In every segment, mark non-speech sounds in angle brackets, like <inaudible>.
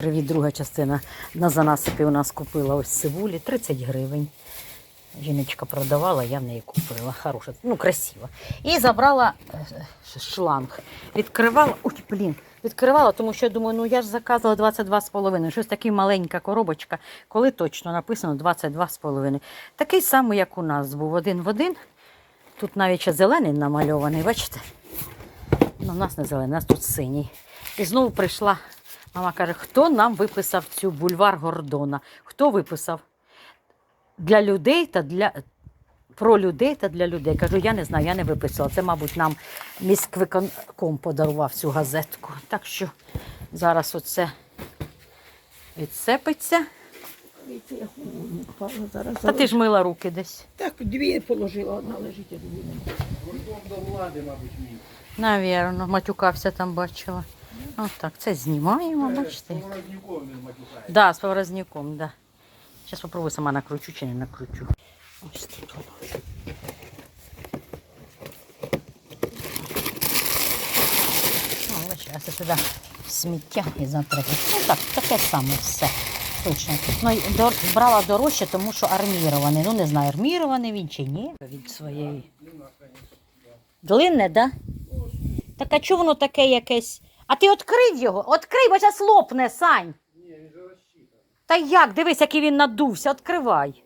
Привіт, друга частина. На занасипі у нас купила ось цибулі 30 гривень. Жіночка продавала, я в неї купила. Хороша, ну красиво. І забрала е, шланг. Відкривала, ой, блін, відкривала, тому що я думаю, ну я ж заказала 22,5. Щось така маленька коробочка, коли точно написано 22,5. Такий самий, як у нас був, один в один. Тут навіть ще зелений намальований, бачите? Ну, у нас не зелений, у нас тут синій. І знову прийшла. Мама каже, хто нам виписав цю бульвар Гордона? Хто виписав? Для людей та для про людей та для людей. Кажу, я не знаю, я не виписала. Це, мабуть, нам міськвиконком подарував цю газетку. Так що зараз оце зараз. Та ти ж мила руки десь. Так, дві положила, одна лежить, а дві нема. до влади, мабуть, мій. Навірно, матюкався там бачила. Отак, це знімаємо, бачите. як. Поворотником він матюкає. Да, з поворозняком, да. Зараз попробую сама накручу чи не накручу. Ось тут воно. Ну, бачиш, а сюди сміття і завтра. Ну так, таке саме все. Точно. Ну, дор- брала дорожче, тому що армірований. Ну, не знаю, армірований він чи ні. Від своєї. Длинне, так? Да? Так а чого воно таке якесь? А ти відкрив його? Відкрий, бо зараз лопне, Сань. Та як? Дивись, який він надувся, відкривай.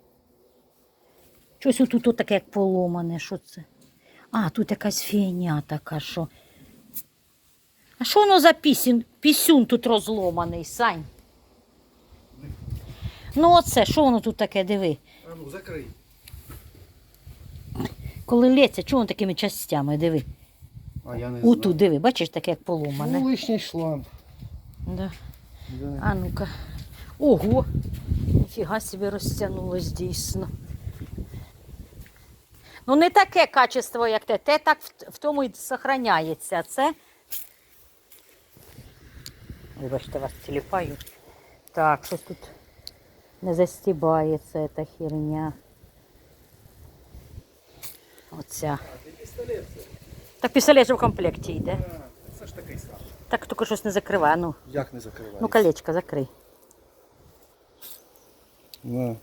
Щось отут от таке, як поломане, що це? А, тут якась фігня така, що. А що воно за пісюн, пісюн тут розломаний, Сань? Ну оце, що воно тут таке, диви. А ну, закрий. Коли лється, чого воно такими частями, диви. А я не знаю. Отут, диви, бачиш, таке як поломане. Ну, лишній шланг. Да. Да. А ну-ка. Ого! Ніфіга собі розтягнулось дійсно. Ну, не таке качество, як те. Те так в, тому і зберігається. Це. Вибачте, вас тіліпаю. Так, щось тут не застібається ця херня. Оця. Так пістолет же в комплекті йде. А, Це ж такий сам. Так тільки щось не закриває. Ну, Як не закривається? ну колечко закрий. На.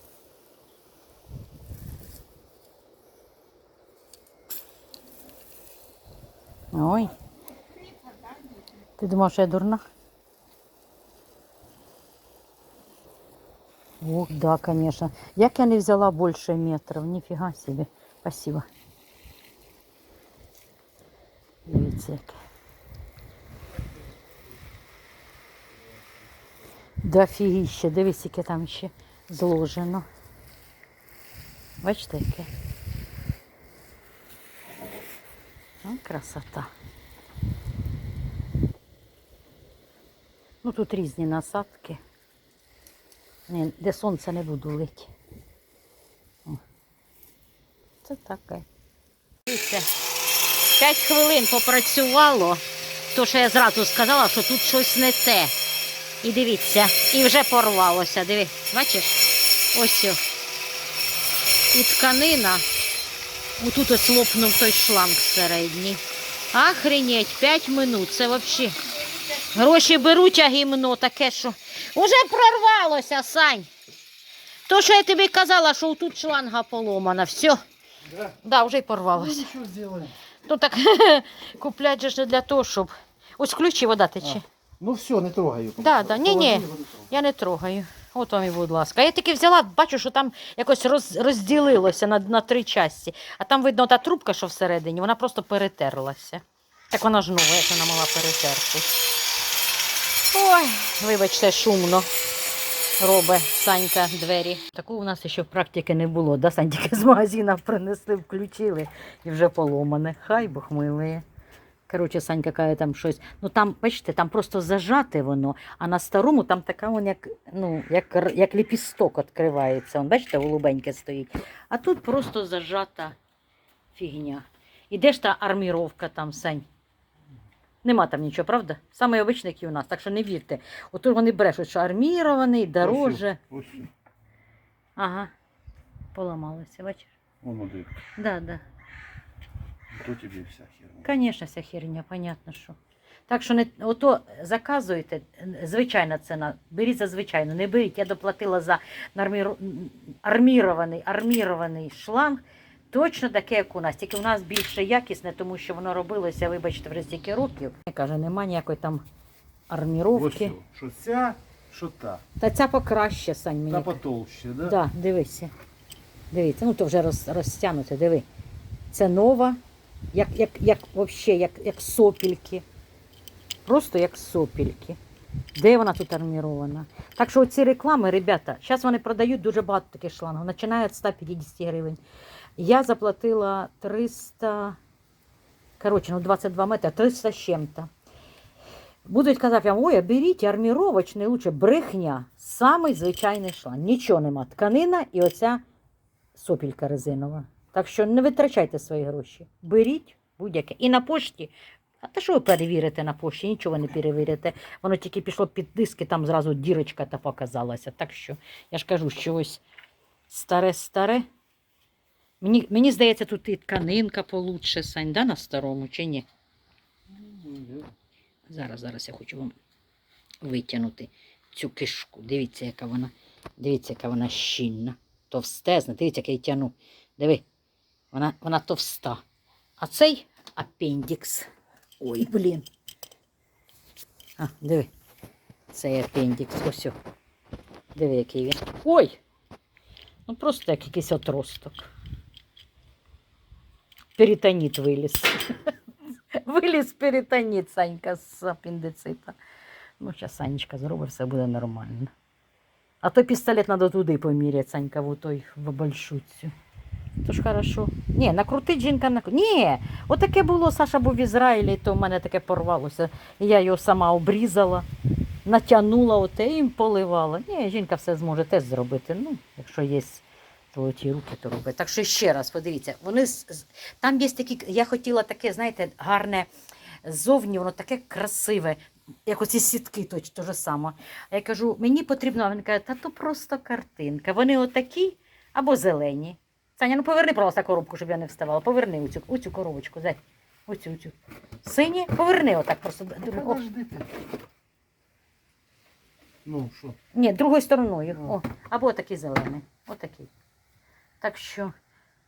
Ой. Ти думав, що я дурна? Ох, да, конечно. Як я не взяла більше метрів, ніфіга собі. Спасибо. Дивіться яке. Дофігіще, дивись, яке там ще зложено. Бачите, яке? О, красота. Ну тут різні насадки. Ні, де сонце не буду лити. Це таке. Дивіться, 5 хвилин попрацювало, то що я зразу сказала, що тут щось не те. І дивіться, і вже порвалося. Диви, бачиш? Ось. о. І тканина. Отут ось лопнув той шланг середній. Охренеть, 5 минут. Це взагалі. Гроші беруть, а гімно таке, що. Уже прорвалося, Сань. То, що я тобі казала, що тут шланга поломана. Все. Да. Да, вже й Ну, порвалося. зробимо. Ну так <laughs> куплять же ж не для того, щоб. Ось ключі вода тече. Ну все, не трогай його. Да, да. Ні, ні. Я не трогаю. От вам і, будь ласка. Я тільки взяла, бачу, що там якось роз, розділилося на, на три часті. А там, видно, та трубка, що всередині, вона просто перетерлася. Так вона ж нова, як вона мала перетерти. Ой, вибачте, шумно робить Санька двері. Такого у нас ще в практиці не було. Да? Сань з магазина принесли, включили і вже поломане. Хай Бог милує. Коротше, Санька каже там щось. Ну там, бачите, там просто зажате воно, а на старому там така вон як, ну, як, як ліпісток відкривається. Вон, бачите, голубеньке стоїть. А тут просто зажата фігня. І де ж та арміровка там, Сань? Нема там нічого, правда? Саме обичний, як і у нас, так що не вірте. Отут вони брешуть, що армірований, дороже. Ось, ось. Ага, поламалося, бачиш? Вон один. Да, да. То тобі вся херня. Конечно, вся херня, понятно, що. Так що не ото заказуєте, звичайна ціна, беріть за звичайну, не беріть. Я доплатила за армірований, армірований шланг. Точно таке, як у нас, тільки у нас більше якісне, тому що воно робилося, вибачте, вже стільки років. Каже, нема ніякої там Ось арміровки. що. Що ця, що та. Та ця покраще, Сань, мені. Та потолще, да? Да, дивися. Дивіться, ну то вже роз, розтягнуте, диви. Це нова, як, як, як, вообще, як, як сопільки. Просто як сопільки. Де вона тут армірована? Так що ці реклами, ребята, зараз вони продають дуже багато таких шлангів, починає від 150 гривень. Я заплатила 300, коротше, ну 22 метри, 300 з чим-то. Будуть казати ой, а беріть арміровочний, лучше брехня. Самий звичайний шланг. Нічого нема. Тканина і оця сопілька резинова. Так що не витрачайте свої гроші. Беріть будь-яке. І на пошті. А та що ви перевірите на пошті? Нічого не перевірите. Воно тільки пішло під диски, там зразу дірочка та показалася. Так що я ж кажу, що ось старе-старе. Мені, мені здається, тут і тканинка получше, Сань, да, на старому чи ні? Зараз, зараз я хочу вам витягнути цю кишку. Дивіться, яка вона. Дивіться, яка вона щільна. Товстезна. Дивіться, як я тяну. Диви, вона, вона товста. А цей апендікс. Ой, блін. А, диви. Цей апендікс. Ось. Диви, який він. Ой! Ну просто як якийсь отросток. Перитоніт виліз. <laughs> Виліз перитоніт, Санька, з апендицита. Ну, зараз Санечка зробить, все буде нормально. А то пістолет треба туди поміряти, Санька, в той в большуцю. То ж хорошо. Ні, накрутить жінка на Ні, отаке було, Саша був в Ізраїлі, то в мене таке порвалося. Я його сама обрізала, натягнула оте і їм поливала. Ні, жінка все зможе теж зробити. Ну, якщо є золоті руки, то робить. Так що ще раз подивіться, вони там є такі, я хотіла таке, знаєте, гарне ззовні, воно таке красиве, як оці сітки, то, то же саме. А я кажу, мені потрібно, а він каже, та то просто картинка. Вони отакі або зелені. Саня, ну поверни, просто коробку, щоб я не вставала. Поверни оцю, оцю коробочку, зай. Оцю, оцю. Сині, поверни отак просто. Подожди ти. Ну, що? ні, другою стороною. О, або такий зелений. Отакий. Так що,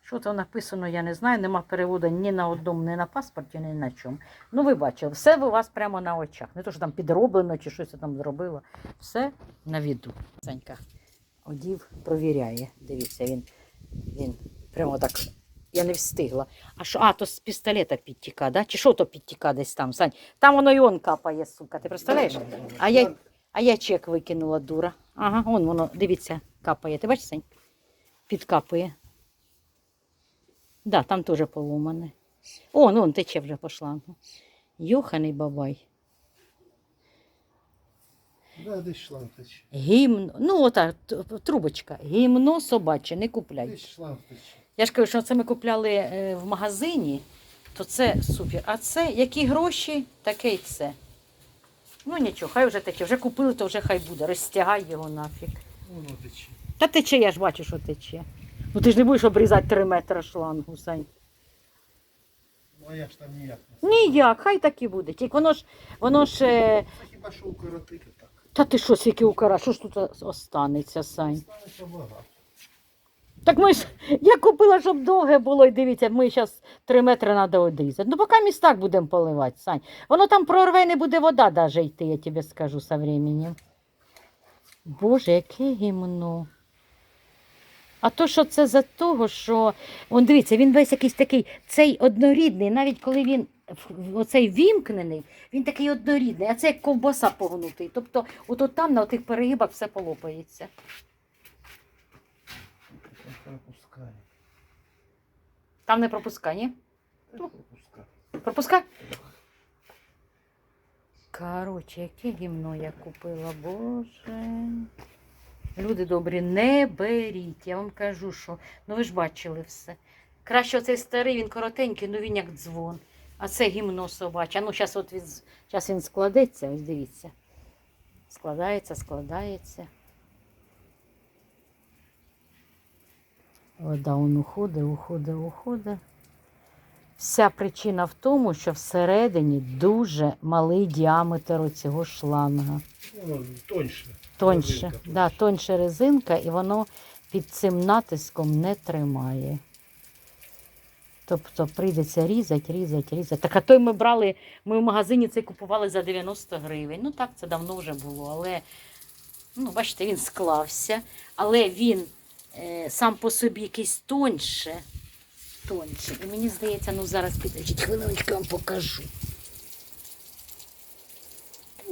що там написано, я не знаю. Нема переводу ні на одному, ні на паспорті, ні на чому. Ну, ви бачили, все у вас прямо на очах. Не то, що там підроблено чи щось там зробила. Все на віду. Санька одів, провіряє. Дивіться, він, він прямо так. Я не встигла. А що, а, то з пістолета підтіка, да? Чи що то підтіка десь там, Сань? Там воно і он капає, сука. Ти представляєш? А я, а я чек викинула, дура. Ага, он воно, дивіться, капає. Ти бачиш, Сань? Підкапує. Да, там теж поломане. О, ну он тече вже по шлангу. Йоханий бабай. Да, десь шланг тече. Гімно. Ну, ота трубочка. Гімно собаче, не купляй. Десь шланг тече. Я ж кажу, що це ми купляли е, в магазині, то це супер. А це які гроші, таке й це. Ну нічого, хай вже тече. Вже купили, то вже хай буде. Розтягай його нафіг. Воно тече. Та тече, я ж бачу, що тече. Ну ти ж не будеш обрізати 3 метри шлангу, Сань. Ну, я ж там ніяк не Ніяк, хай так і буде. Тільки воно ж, воно ж. е, Це хіба що укоротити так. Та ти що, скільки укара, що ж тут останеться, Сань? Станеться багато. Так ми ж, я купила, щоб довге було, і дивіться, ми зараз 3 метри треба одрізати. Ну, поки ми так будемо поливати, Сань. Воно там прорве, не буде вода даже йти, я тобі скажу со временем. Боже, яке гімно. А то, що це за того, що. Он дивіться, він весь якийсь такий, цей однорідний, навіть коли він оцей вімкнений, він такий однорідний, а це як ковбаса погнутий. Тобто, от там на тих перегибах все полопається. Там не пропускає, ні? Пропускає. Пропускай. Короче, яке гімно я купила, боже. Люди добрі, не беріть. Я вам кажу, що ну ви ж бачили все. Краще оцей старий, він коротенький, ну він як дзвон. А це гімно собаче. Ну зараз от він, зараз він складеться, ось дивіться. Складається, складається. Вода он уходить, уходить, уходить. Вся причина в тому, що всередині дуже малий діаметр цього шланга. Воно тоньше. Тоньше, Резинка да, тоньше. резинка, і воно під цим натиском не тримає. Тобто прийдеться різати, різати, різати. Так а той ми брали, ми в магазині цей купували за 90 гривень. Ну так, це давно вже було, але ну, бачите, він склався, але він е, сам по собі якийсь тоньше. Тоньше. І мені здається, ну зараз підождіть, хвилиночку я вам покажу.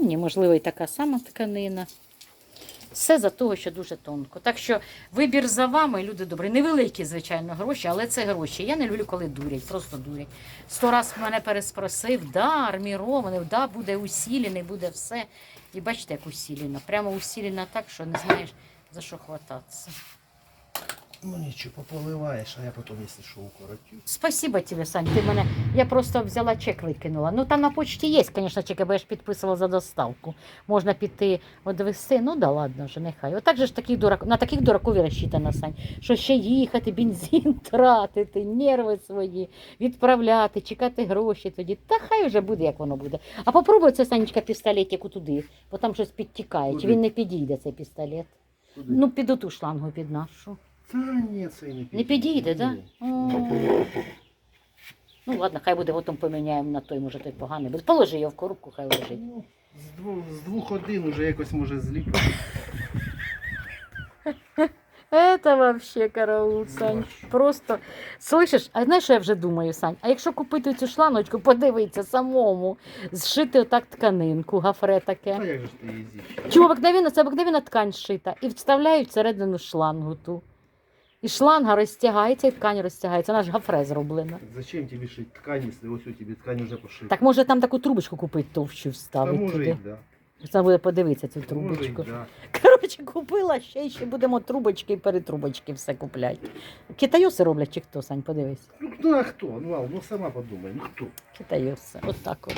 Ні, можливо, і така сама тканина. Все за того, що дуже тонко. Так що вибір за вами, люди добрі. Невеликі, звичайно, гроші, але це гроші. Я не люблю, коли дурять, просто дурять. Сто раз мене переспросив, да, армірований, да, буде усілений, буде все. І бачите, як усілена. Прямо усілена так, що не знаєш, за що хвататися. Ну нічого, пополиваєш, а я потім, якщо що, укоротю. Спасибо тебе, Сань. Ти мене. Я просто взяла чек викинула. Ну там на почті є, звісно, чеки, бо я ж підписувала за доставку. Можна піти одвести. Ну да ладно вже, нехай. Отак же ж таких дурак, на таких дураків і розчитана, Сань. Що ще їхати, бензин <laughs> тратити, нерви свої, відправляти, чекати гроші тоді. Та хай вже буде, як воно буде. А попробуй це, Санечка, пістолетику туди, бо там щось підтікає. Чи він не підійде, цей пістолет? Куди? Ну, під оту шлангу під нашу. Та ні, це і не підійде. Не підійде, так? Да? О. Ну ладно, хай буде, потім поміняємо на той, може той поганий. буде. Положи його в коробку, хай лежить. Ну, з, двох, з двох один уже якось може зліпити. Это вообще караул, Ну, Сань. Просто слышиш, а знаєш, що я вже думаю, Сань? А якщо купити цю шланочку, подивитися самому, зшити отак тканинку, гафре Та таке. як же ж ти її зіпчиш? Чому обикновенно, це обикновенна ткань шита. І вставляють всередину шлангу ту. І шланга розтягається, і ткань розтягається. Вона ж гафре зроблена. Зачем тобі шити ткань, якщо ось у тебе ткань вже пошита? Так може там таку трубочку купити товщу Та вставити може туди. і да. Треба буде подивитися цю Та Може і трубочку. да. <laughs> Коротше, купила ще й ще будемо трубочки і перетрубочки все купляти. Китайоси роблять чи хто, Сань, подивись. Ну, ну а хто? Ну, Ал, ну сама подумай, ну хто? Китайоси. От так от.